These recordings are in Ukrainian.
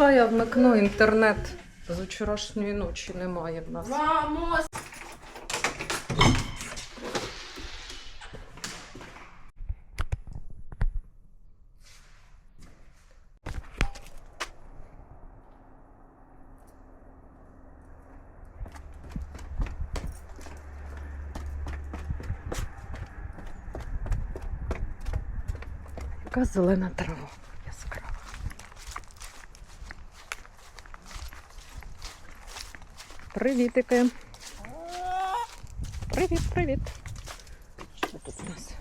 Пішла я вмикну інтернет. З вчорашньої ночі немає в нас. Vamos! Яка зелена трава Привітики. Привіт, привіт. Що тут у нас?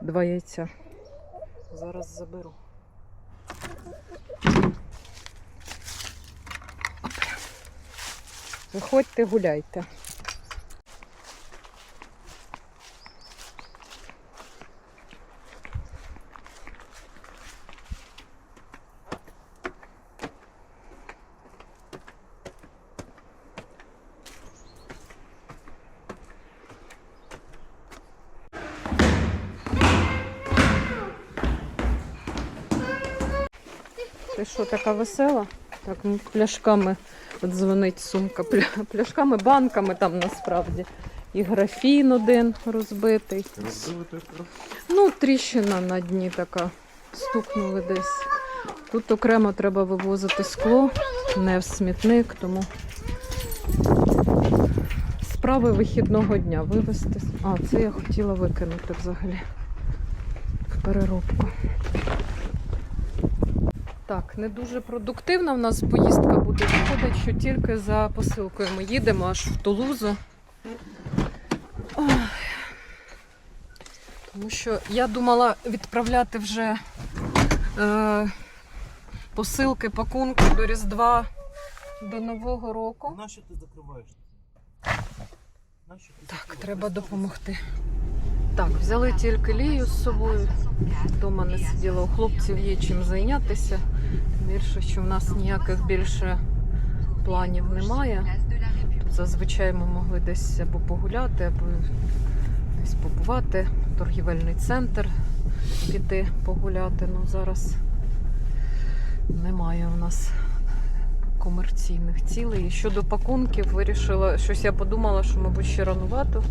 Два яйця. Зараз заберу. Виходьте, гуляйте. Ти що, така весела? Так, ну, пляшками от дзвонить сумка. Пляшками, банками там насправді. І графін один розбитий. Ну, тріщина на дні така. Стукнули десь. Тут окремо треба вивозити скло, не в смітник, тому справи вихідного дня вивезти. А, це я хотіла викинути взагалі в переробку. Так, не дуже продуктивна в нас поїздка буде. Виходить, що тільки за посилкою ми їдемо аж в Тулузу. Ой. Тому що я думала відправляти вже е, посилки, пакунки до Різдва до Нового року. Нащо ти закриваєш? Так, треба допомогти. Так, взяли тільки лію з собою. Вдома не сиділа. У хлопців є чим зайнятися. Тим що в нас ніяких більше планів немає. Тут зазвичай ми могли десь або погуляти, або десь побувати. Торгівельний центр піти погуляти. Ну зараз немає у нас комерційних цілей. І щодо пакунків, вирішила, щось я подумала, що, мабуть, ще ранувато.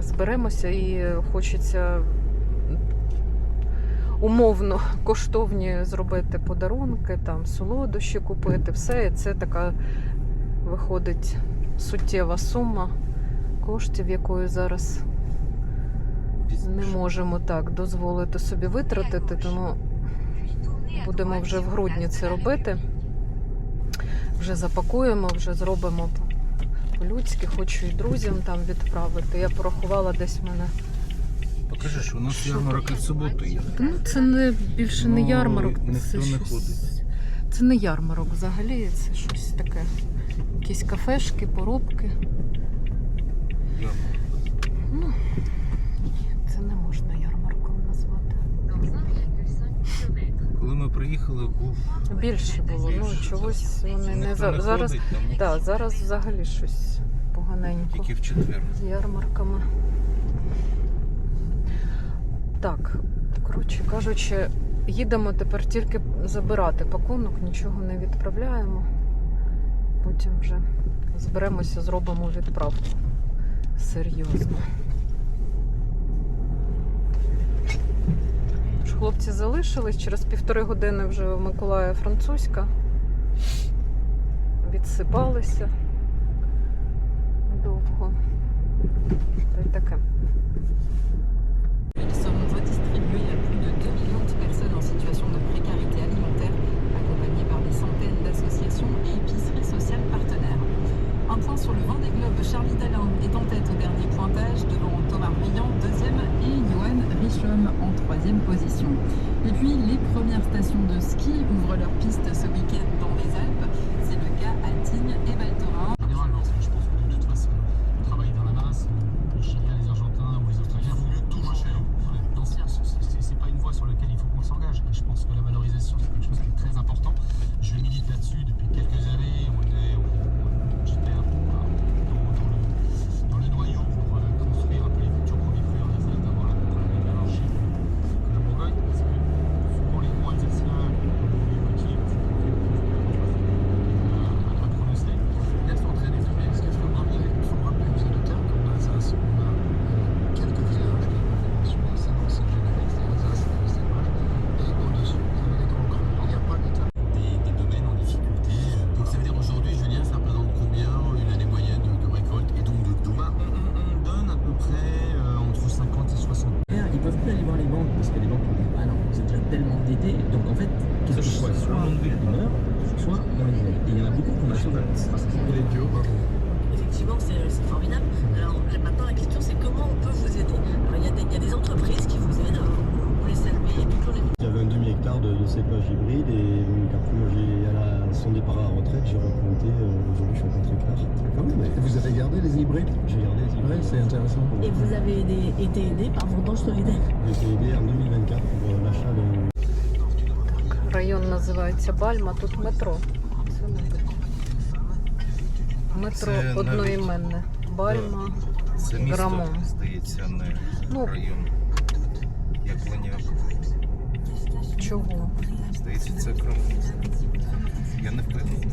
Зберемося і хочеться умовно коштовні зробити подарунки, там солодощі купити, все. І це така виходить суттєва сума коштів, якої зараз не можемо так дозволити собі витратити, тому будемо вже в грудні це робити. Вже запакуємо, вже зробимо по-людськи, хочу і друзям там відправити. Я порахувала десь в мене. Покажи, що у нас Що ярмарок і в суботу є. Ну, це не більше не Ну, ярмарок. ніхто це не щось- ходить. Це не ярмарок взагалі, це щось таке. Якісь кафешки, поробки. Ярмарок. Ну, ні, це не можна ярмарком назвати. Коли ми приїхали, був Більше було. Ну чогось вони не Ніхто за зараз. ходить, тому Так, зараз взагалі щось поганенько. тільки в четвер. з ярмарками. Так, коротше кажучи, їдемо тепер тільки забирати пакунок, нічого не відправляємо. Потім вже зберемося, зробимо відправку. Серйозно. Хлопці залишились, через півтори години вже в Миколая французька. Відсипалися довго. Та й таке. Vous avez aidé- été aidé par Vendange Solidaire J'ai été aidé en 2024 pour euh, l'achat de, Район називається Бальма, тут метро. Це мабуть. Метро Це навіть- одноіменне. Бальма. Це місто, Грамом. здається, не Ну. район. Як Ланяк. Чого? Здається, це Крим. Я не впевнений.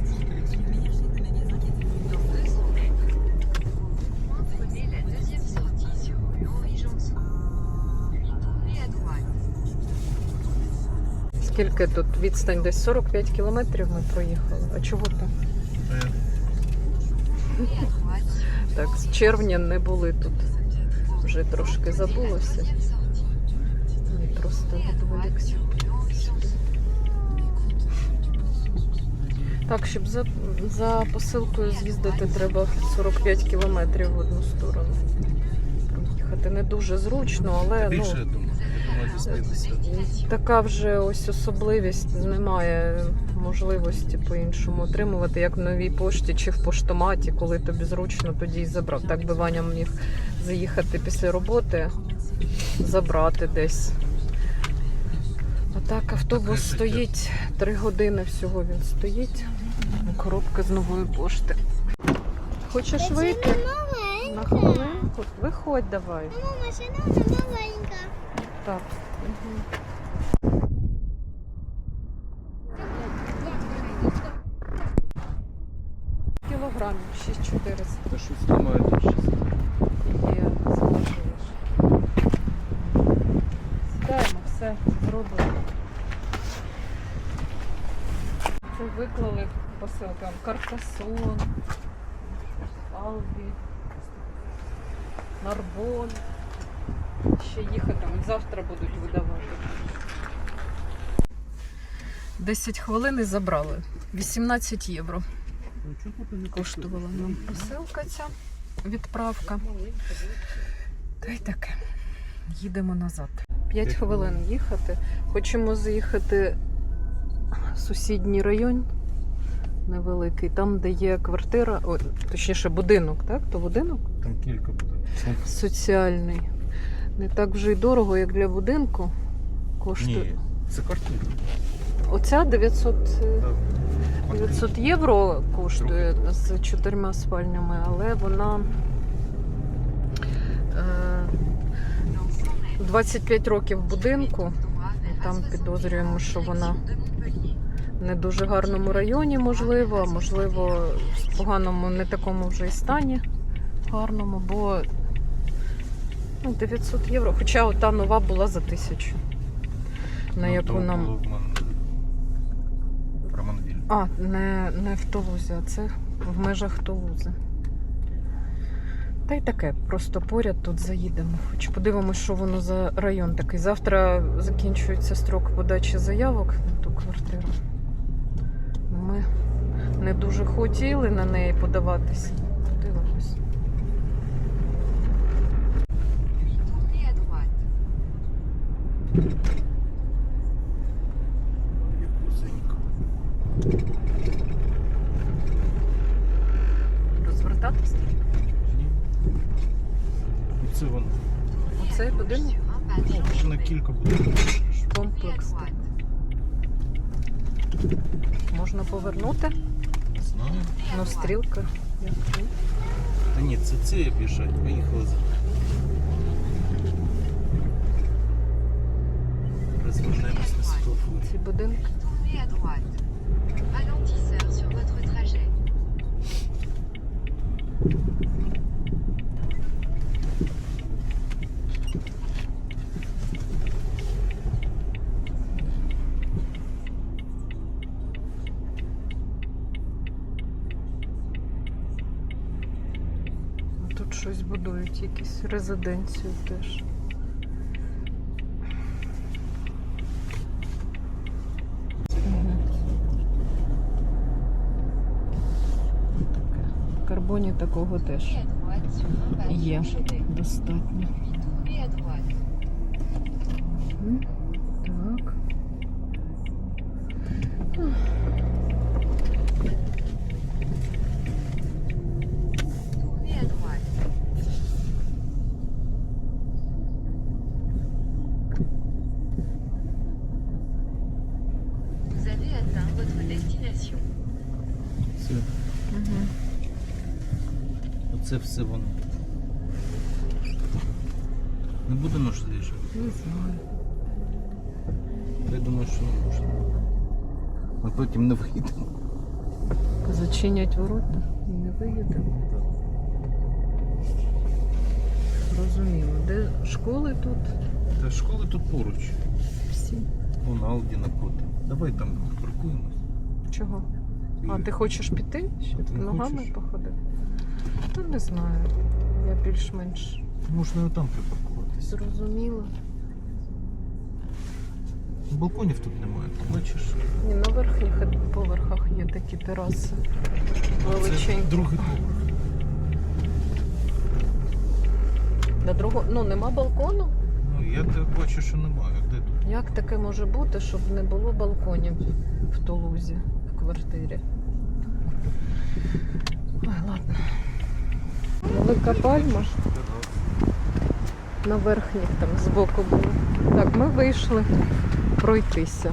Скільки тут відстань? Десь 45 кілометрів ми проїхали. А чого sur Так, з червня не були тут. Вже трошки забулося. deuxième просто відволікся. Так, щоб за, за посилкою з'їздити, треба 45 кілометрів в одну сторону. Проїхати не дуже зручно, але ну, така вже ось особливість. Немає можливості по-іншому отримувати, як в новій пошті чи в поштоматі, коли тобі зручно, тоді й забрав. Так би Ваня міг заїхати після роботи, забрати десь. А так автобус стоїть три години всього він стоїть. Коробка з нової пошти. Хочеш вийти? На хвилинку? Виходь давай. Машина маленька. Так. Кілограмів 6400 Та щось немає тут щось. є, заважуєш. Сідаємо, все, зробимо. Це виклали посилкам Каркасон, Албі, Нарбон. Ще їхати, завтра будуть видавати. 10 хвилин і забрали. 18 євро коштувала нам посилка ця відправка. Та й таке. Їдемо назад. 5 хвилин їхати. Хочемо заїхати в сусідній район невеликий, там, де є квартира, о, точніше, будинок, так? То будинок? Там кілька буде. Соціальний. Не так вже й дорого, як для будинку. Коштує. Ні, це квартира. Оця 900, е, 900 євро коштує з чотирма спальнями, але вона е, 25 років в будинку. Там підозрюємо, що вона в не дуже гарному районі, можливо, а можливо, в поганому, не такому вже і стані гарному, бо ну, 900 євро. Хоча та нова була за тисячу. На Ну, яку нам. було в в Романвіль. А, не, не в Тулузі, а це в межах Тулузи. Та й таке, просто поряд тут заїдемо. Хоч подивимось, що воно за район такий. Завтра закінчується строк подачі заявок на ту квартиру. Ми не дуже хотіли на неї подаватися. Подивимось. Puis tournez à droite. Якузенько. Розвертатися? Оце воно. Оцей будинок? Sur un pas de Ну, ще на кілька буде. Tournez à Комплекс. droite. Можна повернути? Не знаю. Tournez à Ну, droite. Стрілка. Та ні, це це біжать. Поїхали якісь резиденцію теж. Карбоні такого теж є достатньо. Destination. Це, Угу. оце все воно. Не будемо ж з'їжджати? Не знаю. Я думаю, що не можна. Ми потім не вийдемо. Зачинять ворота і не виїдемо. Розуміло. Де школи тут? Та школи тут поруч. Всі. Вон Алді напроти. Давай там паркуємось. Чого? А ти хочеш піти? Ще Ти не ногами хочеш? походити? Ну, не знаю. Я більш-менш Можна і там припаркуватися. зрозуміла. Балконів тут немає. ти Бачиш? Ні, на верхніх поверхах є такі тераси. Величенькі. Це другий поверх. На другу... Ну, нема балкону? Ну, я тебе бачу, що немає. Де тут? Як таке може бути, щоб не було балконів в Тулузі, квартирі? Ой, ладно. Велика пальма на верхніх там збоку було. Так, ми вийшли пройтися.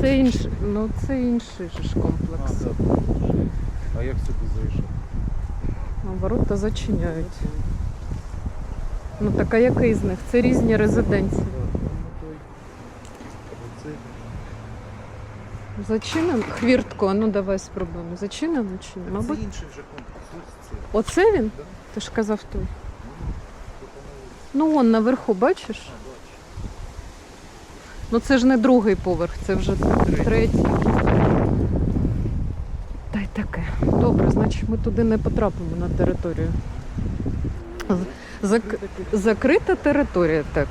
Це інший, ну це інший же ж комплекс. А як сюди зайшов? Ворота зачиняють. Ну так а який з них? Це різні резиденції. Зачинено? Хвіртко, ну давай спробуємо. Зачинено чи ні? Мабуть. Це інший вже комплекс. Ось це. Оце він? Ти ж казав той. Ну он наверху, бачиш? Ну це ж не другий поверх, це вже третій. Та й таке. Добре, значить ми туди не потрапимо на територію. Зак- Закрита територія, так.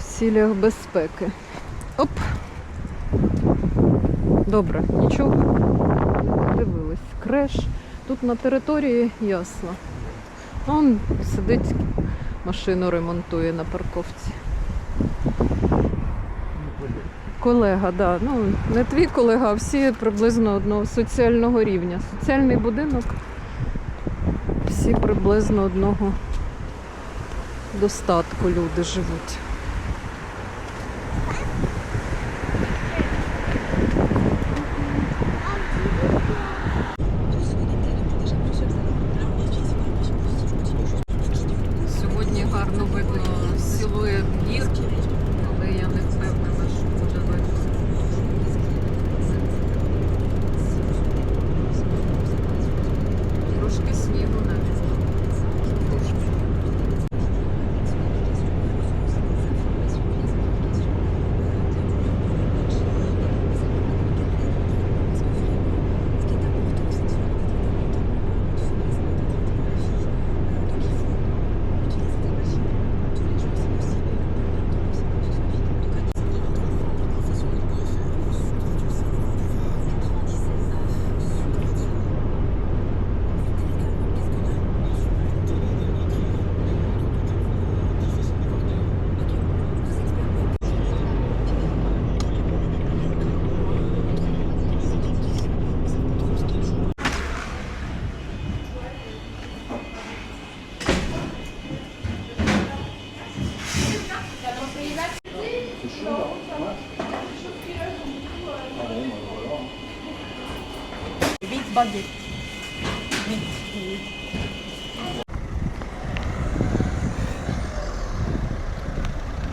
В цілях безпеки. Оп. Добре, нічого. Дивились. Креш. Тут на території ясно. Он сидить, машину ремонтує на парковці. Колега, да. Ну, не твій колега, а всі приблизно одного соціального рівня. Соціальний будинок. Всі приблизно одного достатку люди живуть.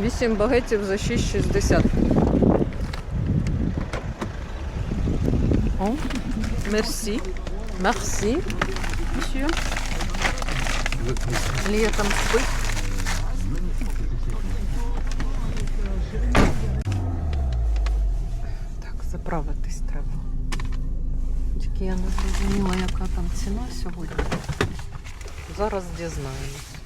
Вісім багетів за 6,60. О, мерсі. Мерсі. Monsieur. Літом спить. Так. Тільки я не зрозуміла, яка там ціна сьогодні. Зараз дізнаємось.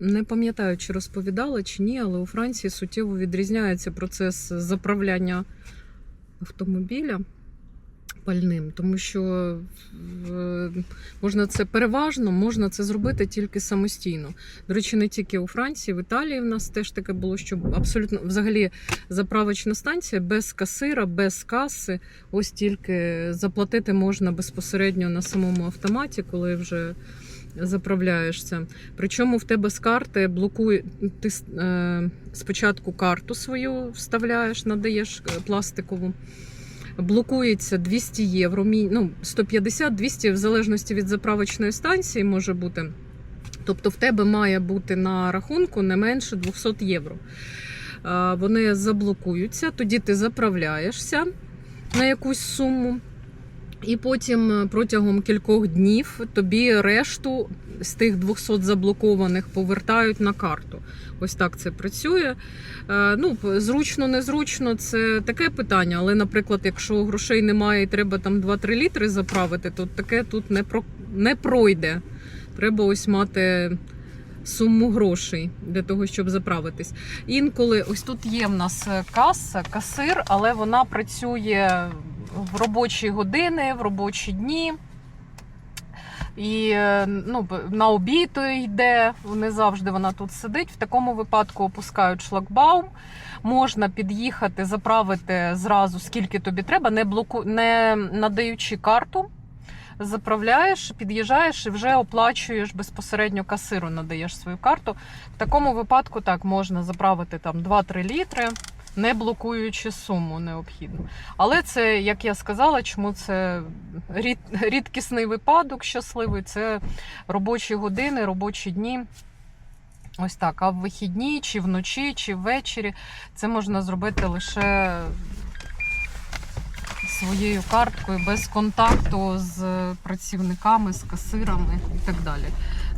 Не пам'ятаю, чи розповідала чи ні, але у Франції суттєво відрізняється процес заправляння автомобіля пальним, тому що можна це переважно, можна це зробити тільки самостійно. До речі, не тільки у Франції, в Італії в нас теж таке було, що абсолютно взагалі заправочна станція без касира, без каси. Ось тільки заплатити можна безпосередньо на самому автоматі, коли вже заправляєшся. Причому в тебе з карти блокує ти е, спочатку карту свою вставляєш, надаєш е, пластикову. Блокується 200 євро, ну 150-200 в залежності від заправочної станції може бути. Тобто в тебе має бути на рахунку не менше 200 євро. Е, Вони заблокуються, тоді ти заправляєшся на якусь суму. І потім е, протягом кількох днів тобі решту з тих 200 заблокованих повертають на карту. Ось так це працює. Е, Ну, зручно, незручно, це таке питання. Але, наприклад, якщо грошей немає і треба там 2-3 літри заправити, то таке тут не, про... не пройде. Треба ось мати суму грошей для того, щоб заправитись. Інколи ось тут є в нас е, каса, касир, але вона працює в робочі години, в робочі дні. І е, ну, на обід йде, не завжди вона тут сидить. В такому випадку опускають шлагбаум. Можна під'їхати, заправити зразу скільки тобі треба, не, блоку... не надаючи карту. Заправляєш, під'їжджаєш і вже оплачуєш безпосередньо касиру, надаєш свою карту. В такому випадку так можна заправити там 2-3 літри, не блокуючи суму необхідну. Але це, як я сказала, чому це рід, рідкісний випадок щасливий, це робочі години, робочі дні. Ось так. А в вихідні, чи вночі, чи ввечері це можна зробити лише своєю карткою, без контакту з працівниками, з касирами і так далі.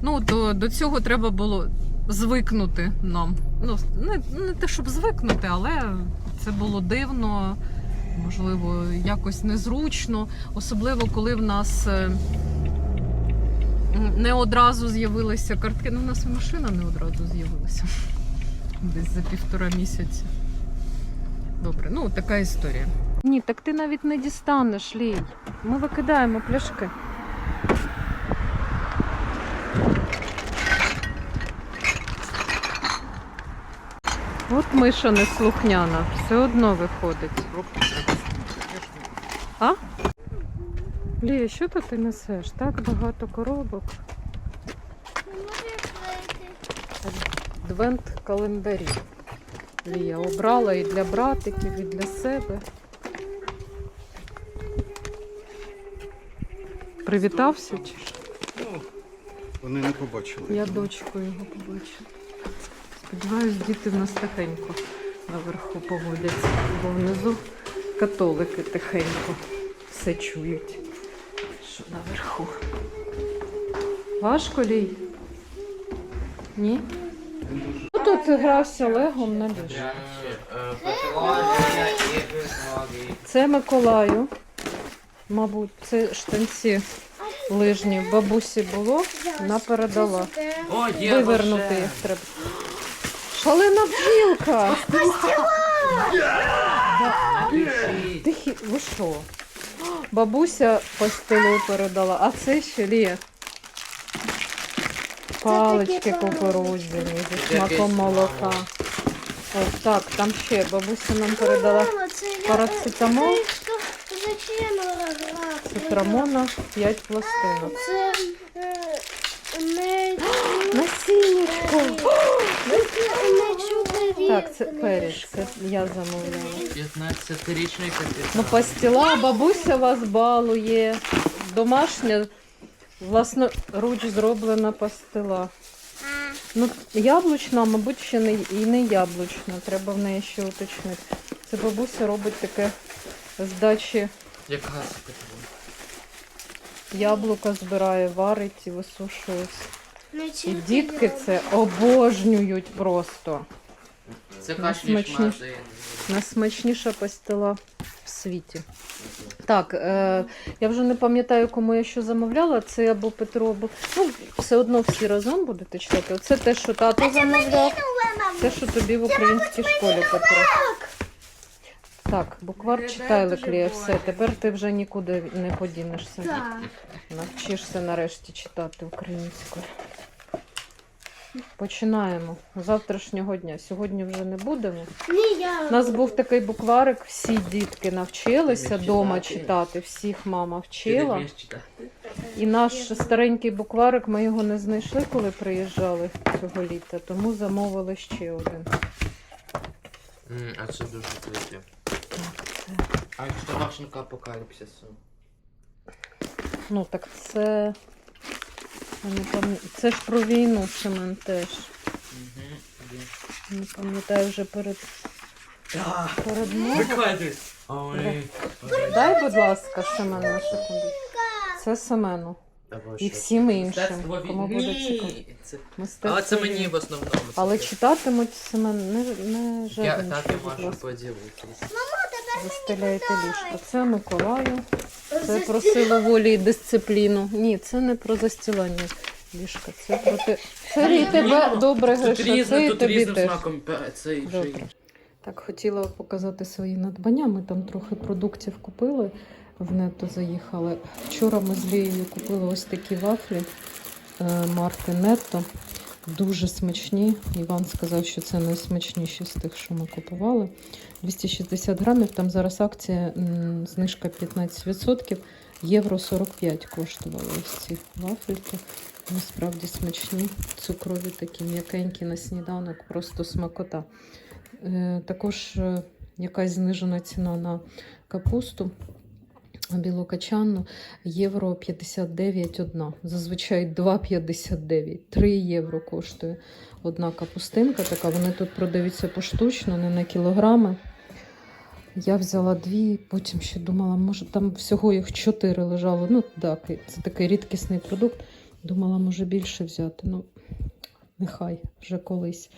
Ну, до, до цього треба було звикнути нам. Ну, не, не те, щоб звикнути, але це було дивно, можливо, якось незручно. Особливо, коли в нас е, не одразу з'явилися картки. Ну, у нас і машина не одразу з'явилася. Десь за півтора місяця. Добре, ну така історія. Ні, так ти навіть не дістанеш, Лій. Ми викидаємо пляшки. От миша неслухняна, все одно виходить. А? Лія, що то ти несеш? Так багато коробок. Не. Адвент календарі. Лія обрала і для братиків, і для себе. Привітався чи? Ну, вони не побачили. Я дочку його побачила. Сподіваюсь, діти в нас тихенько наверху поводяться, бо внизу католики тихенько все чують, що наверху. Важко лій? Ні? Ну, тут грався легом на ліжку. Це Миколаю. Мабуть, це штанці лижні. Бабусі було, вона передала. Вивернути їх треба. Шалена бджілка! Тихі, ви що? Бабуся пастилу передала, а це ще Лія. Палички кукурудзяні зі смаком молока. О, так, там ще бабуся нам передала парацетамол, грати? цитрамона, 5 пластинок. Це е, не Насіннячко! не Так, це перець, я замовляла. 15-річний капець. Ну, пастила, бабуся вас балує. Домашня, власноруч зроблена пастила. Ну, яблучна, мабуть, ще не, і не яблучна. Треба в неї ще уточнити. Це бабуся робить таке з дачі Як гаска. яблука збирає, варить і висушує. Не І дітки це обожнюють просто. Це Ну, каш ніж смачніше. мати. Найсмачніша пастила в світі. Так, е, я вже не пам'ятаю, кому я що замовляла. Це або Петро, або. Ну, все одно всі разом будете читати. Оце те, що тато замовляв. Те, що тобі в українській школі, Петро. Так, буквар читай Леклія, все. Тепер ти вже нікуди не подінешся. Навчишся нарешті читати українською. Починаємо з завтрашнього дня. Сьогодні вже не будемо. Ні, я. У нас був такий букварик, всі дітки навчилися вдома читати. читати, всіх мама вчила. І наш старенький букварик, ми його не знайшли, коли приїжджали цього літа, тому замовили ще один. А це дуже круто. А якщо Вашенка апокаліпсису? Ну так це. Я не пам'ятаю. Це ж про війну Семен теж. Угу. Не пам'ятаю вже перед, Так. перед. Ой. Дай, будь ласка, Семену на секунду. Це Семену. І всім іншим, кому буде цікаво. Це... Але це мені в основному. Але читатимуть Семен, не, не Я жадничай, так і можу поділитися. Застеляйте ліжко. Це Миколаю. Це про силу волі і дисципліну. Ні, це не про застілання ліжка. Це про те. Це і тебе добре, Тут це і тут тобі різним теж. вже Добре. Так, хотіла показати свої надбання. Ми там трохи продуктів купили, в нето заїхали. Вчора ми з Лією купили ось такі вафлі е, марки Нетто. Дуже смачні. Іван сказав, що це найсмачніші з тих, що ми купували. 260 грамів. Там зараз акція, знижка 15%. Євро 45 коштували ось ці вафельки. Насправді смачні, цукрові такі м'якенькі на сніданок, просто смакота. Е, Також е, якась знижена ціна на капусту білокачанну євро 59 одна. Зазвичай 2,59. 3 євро коштує одна капустинка. Така вони тут продаються поштучно, не на кілограми. Я взяла дві, потім ще думала, може там всього їх чотири лежало. Ну так, це такий рідкісний продукт. Думала, може більше взяти. Ну, нехай вже колись.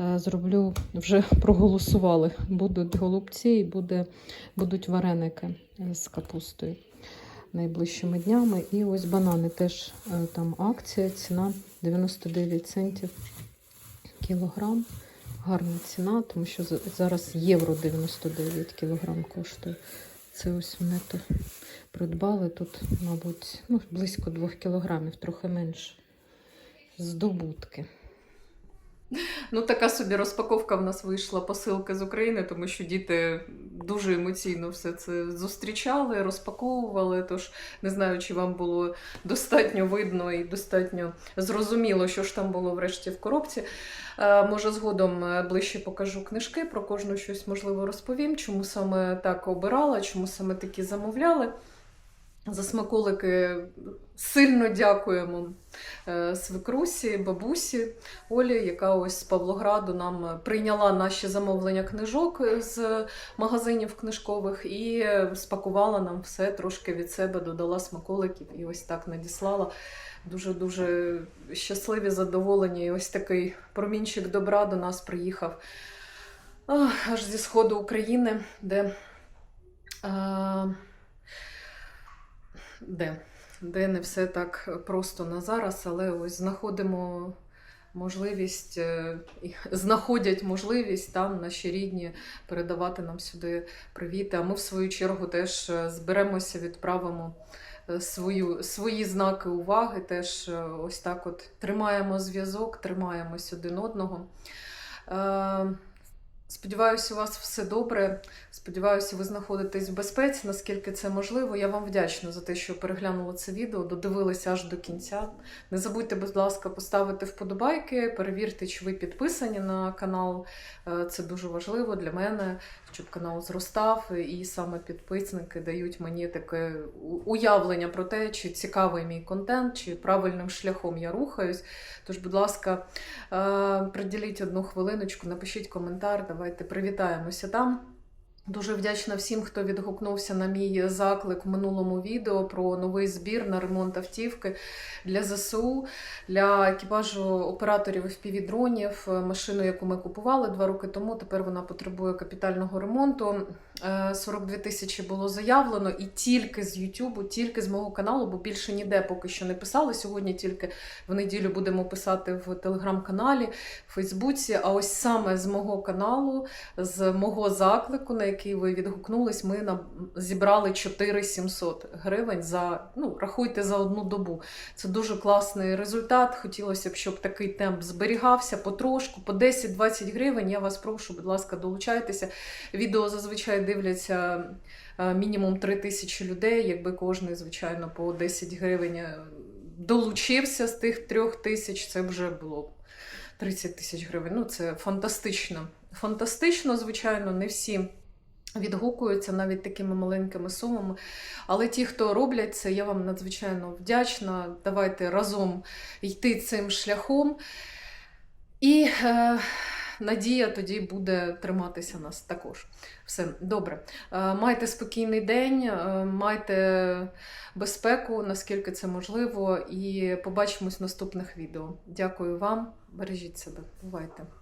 Е, Зроблю, вже проголосували. Будуть голубці і буде, будуть вареники е, з капустою найближчими днями. І ось банани теж е, там акція, ціна 99 центів кілограм. Гарна ціна, тому що зараз євро 99 кілограм коштує. Це ось вони то придбали тут, мабуть, ну, близько 2 кілограмів, трохи менше. Здобутки. Ну, така собі розпаковка в нас вийшла посилка з України, тому що діти дуже емоційно все це зустрічали, розпаковували. Тож не знаю, чи вам було достатньо видно і достатньо зрозуміло, що ж там було врешті в коробці. Е, Може, згодом е, ближче покажу книжки, про кожну щось можливо розповім, чому саме так обирала, чому саме такі замовляли. За смаколики сильно дякуємо е, свекрусі, бабусі Олі, яка ось з Павлограду нам прийняла наші замовлення книжок з магазинів книжкових і спакувала нам все трошки від себе, додала смаколиків і ось так надіслала. Дуже-дуже щасливі, задоволені. І ось такий промінчик добра до нас приїхав аж зі сходу України, де. А, де? де не все так просто на зараз, але ось знаходимо можливість, е, знаходять можливість там наші рідні передавати нам сюди привіти. А ми, в свою чергу, теж е, зберемося, відправимо е, свою, свої знаки уваги. Теж ось так от тримаємо зв'язок, тримаємось один одного. Сподіваюся, у вас все добре. Сподіваюся, ви знаходитесь в безпеці, наскільки це можливо. Я вам вдячна за те, що переглянули це відео, додивилися аж до кінця. Не забудьте, будь ласка, поставити вподобайки, перевірте, чи ви підписані на канал. Е, Це дуже важливо для мене, щоб канал зростав. І саме підписники дають мені таке уявлення про те, чи цікавий мій контент, чи правильним шляхом я рухаюсь. Тож, будь ласка, е, приділіть одну хвилиночку, напишіть коментар, давайте привітаємося там. Дуже вдячна всім, хто відгукнувся на мій заклик в минулому відео про новий збір на ремонт автівки для ЗСУ, для екіпажу операторів FPV-дронів, машину, яку ми купували два роки тому. Тепер вона потребує капітального ремонту. Е, 42 тисячі було заявлено, і тільки з YouTube, тільки з мого каналу, бо більше ніде поки що не писали. Сьогодні тільки в неділю будемо писати в телеграм-каналі, в Фейсбуці. А ось саме з мого каналу, з мого заклику, на який ви відгукнулись, ми зібрали 4700 гривень за ну рахуйте за одну добу. Це дуже класний результат. Хотілося б, щоб такий темп зберігався потрошку, по 10-20 гривень. Я вас прошу, будь ласка, долучайтеся. Відео зазвичай дивляться е, мінімум 3 тисячі людей. Якби кожен, звичайно, по 10 гривень е, долучився з тих 3 тисяч, це вже було б 30 тисяч гривень. Ну, це фантастично. Фантастично, звичайно, не всі. Відгукуються навіть такими маленькими сумами. Але ті, хто роблять це, я вам надзвичайно вдячна. Давайте разом йти цим шляхом. І е, надія тоді буде триматися нас також. Все добре. Е, майте спокійний день, е, майте безпеку, наскільки це можливо, і побачимось в наступних відео. Дякую вам, бережіть себе, бувайте.